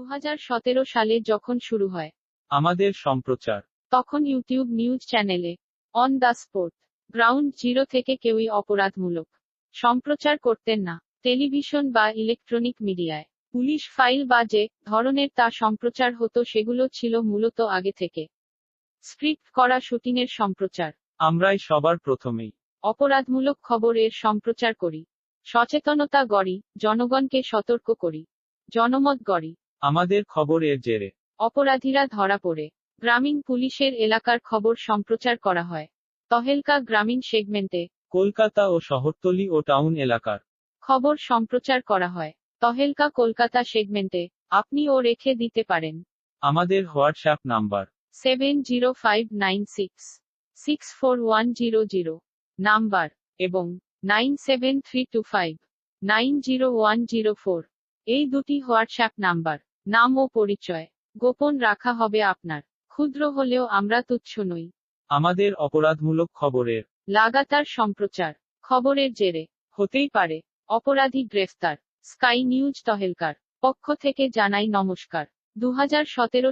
দু হাজার সতেরো সালে যখন শুরু হয়। আমাদের সম্প্রচার। তখন ইউটিউব নিউজ চ্যানেলে on the spot ground zero থেকে কেউই অপরাধমূলক সম্প্রচার করতেন না টেলিভিশন বা ইলেকট্রনিক মিডিয়ায়। পুলিশ ফাইল বা যে ধরনের তা সম্প্রচার হতো সেগুলো ছিল মূলত আগে থেকে। স্ক্রিপ্ট করা শুটিংয়ের সম্প্রচার। আমরাই সবার প্রথমেই। অপরাধমূলক খবর এর সম্প্রচার করি। সচেতনতা গড়ি জনগণকে সতর্ক করি জনমত গড়ি। আমাদের খবর এর জেরে। অপরাধীরা ধরা পড়ে। গ্রামীণ পুলিশের এলাকার খবর সম্প্রচার করা হয়। তহেলকা গ্রামীণ সেগমেন্টে কলকাতা ও শহরতলি ও টাউন এলাকার। খবর সম্প্রচার করা হয়। তহেলকা কলকাতা সেগমেন্টে আপনিও রেখে দিতে পারেন। আমাদের WhatsApp number. Seven zero five nine six six four one zero zero. Number এবং nine seven three two five nine zero one zero four. এই দুটি হোয়াটসঅ্যাপ নাম্বার। নাম ও পরিচয়। গোপন রাখা হবে আপনার। ক্ষুদ্র হলেও আমরা তুচ্ছ নই। আমাদের অপরাধমূলক খবরের। লাগাতার সম্প্রচার। খবরের জেরে। হতেই পারে। অপরাধী গ্রেফতার। স্কাই নিউজ তহেলকার। পক্ষ থেকে জানাই নমস্কার। দু সালে